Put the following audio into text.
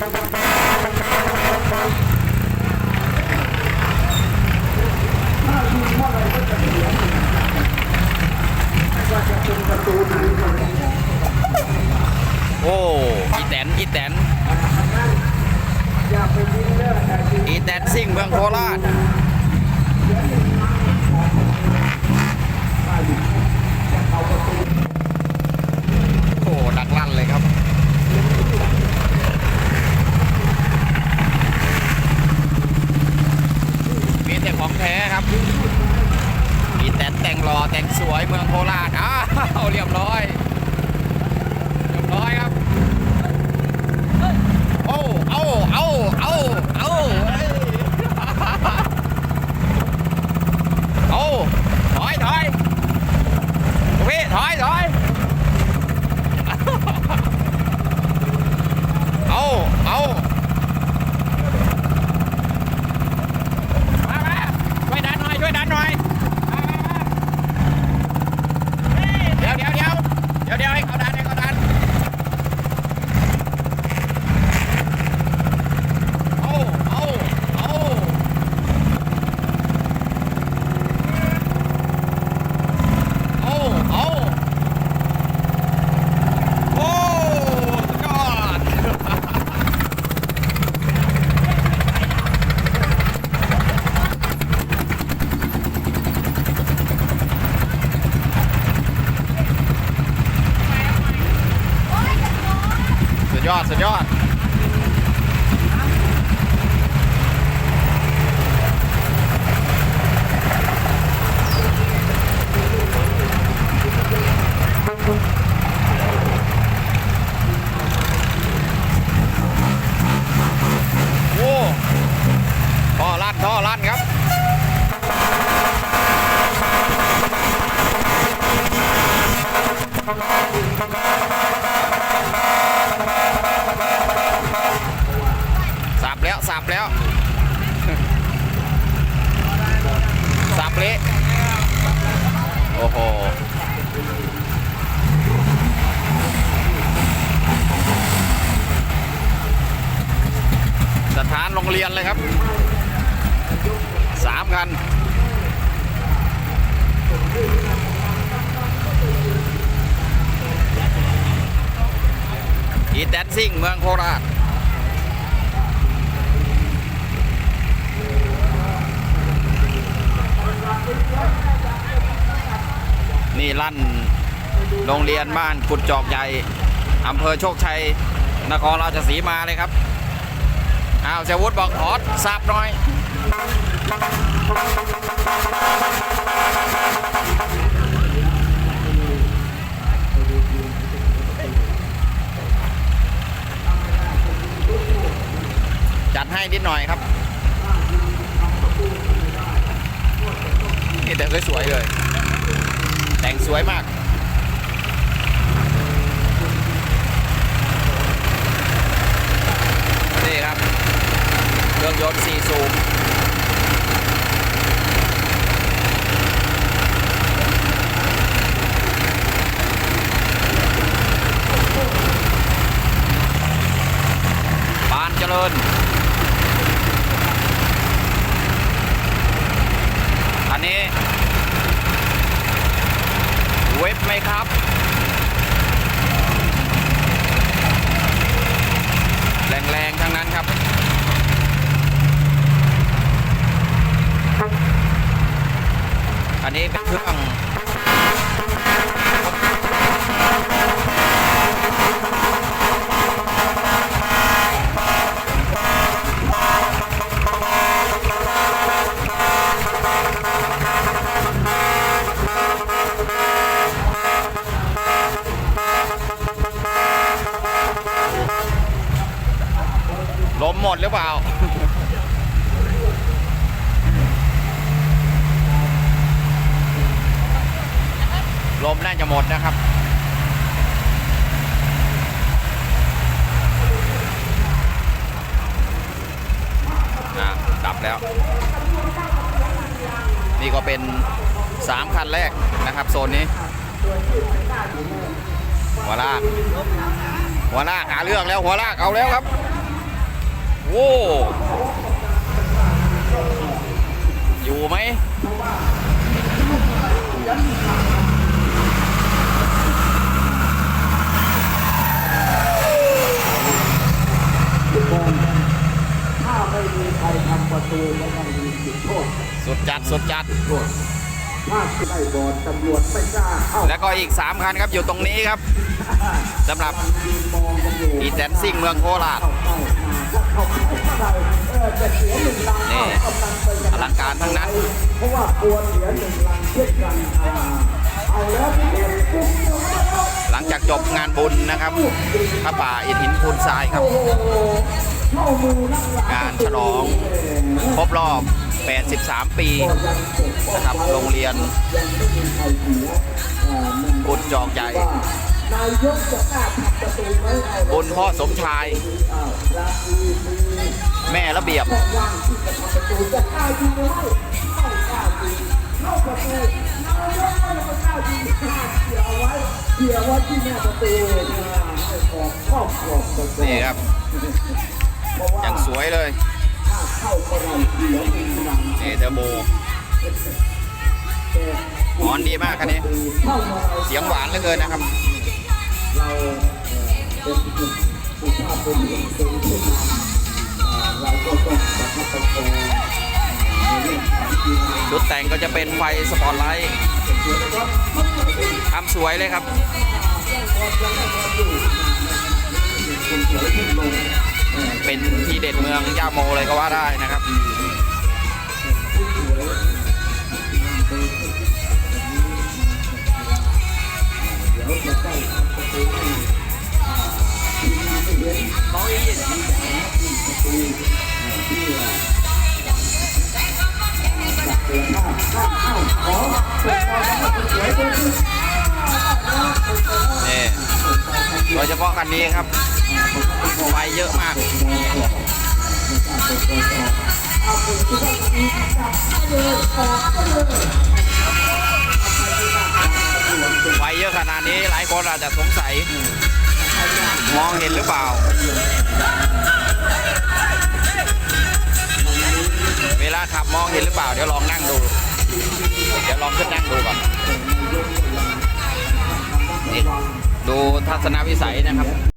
โอ้อีแตนอีแตนอีแตนซิ่งเมืองโคราชโอ้ดักลั่นเลยครับ มีแต่ของแท้ครับ มีแต่แต่งรอแต่งสวยเมืองโคราช อ้าวเรียบร้อย เรียบร้อยครับ โอ้ เอา เอา เอา เอาเฮ้ยเอาถอยถอยพี่ถอยถอยเอาเอามามาช่วยดันหน่อย ช่วยดันหน่อยมามามาเดี๋ยวเดี๋ยวเดี๋ยวเดี๋ยวเดี๋ยวให้เขาดันให้เขาดัน เอาเอาเอาเอาเอาโอ้สุดยอดสุด ยอด สุดยอด โอ้ท่อลั่นท่อลั่นครับ สับแล้ว สับแล้ว สับเละ โอ้โหสถานโรงเรียนเลยครับสามคันอีแดนซิ่งเมืองโคราช นี่ลั่นโรงเรียนบ้านกุดจอกใหญ่อำเภอโชคชัย นครราชสีมาเลยครับ อ้าวเสียวุฒิบอกขอสับหน่อย จัดให้นิดหน่อยครับ นี่แต่สวยๆเลย แต่งสวยมากนี่ครับเครื่องยนต์4สูบปานเจริญอันนี้ เว็บไหมครับ แรงๆทั้งนั้นครับ อันนี้เป็นเครื่อง ลมหมดหรือเปล่า ลม น่าจะหมดนะครับ ดับแล้ว นี่ก็เป็น 3 คันแรกนะครับ โซนนี้หัวลากหัวลากหาเรื่องแล้วหัวลากเอาแล้วครับ โว้ ทำประตูก็ต้องมีจุดโทษสุดจัดสุดจัด โทษถ้าไม่บอดตำรวจไม่กล้าเข้าแล้วก็อีก 3 คันครับอยู่ตรงนี้ครับสำหรับยืนมองกันอยู่อีแตนซิ่งเมืองโคราช เข้าเข้าเข้าเข้าเออจะเสียหนึ่งลังนี่เอากำลังไปอลังการทั้งนั้น เพราะว่ากลัวเสียหนึ่งลังเช่นกันอ่าเอาแล้วเก็บปุ๊บหลังจากจบงานบุญนะครับพระป่าอิฐหินพูนทรายครับ โอ้โห กหลงานฉลองครบรอบ 83 ปีนะครับโรงเรียนยังไม่มีใครเสียอ่าหนึ่งกุดจอกใหญ่ว่านายกจบุญพ่อสมชาย แม่ระเบียบนี่ครอบ อย่างสวยเลยเข้าก็เราเสียหนึ่งหลังนี่เทอร์โบหอนดีมากคันนี้ เสียงหวานเหลือเกินนะครับชุดแต่งก็จะเป็นไฟสปอตไลท์ทำสวยเลยครับ เป็นที่เด็ดเมืองย่าโมเลยก็ว่าได้นะครับนี่โดยเฉพาะคันนี้ครับ ไฟเยอะขนาดนี้หลายคนอาจจะสงสัย มองเห็นหรือเปล่า เวลาขับมองเห็นหรือเปล่า เดี๋ยวลองนั่งดู เดี๋ยวลองขึ้นนั่งดูก่อนนี่ดูทัศนวิสัยนะครับ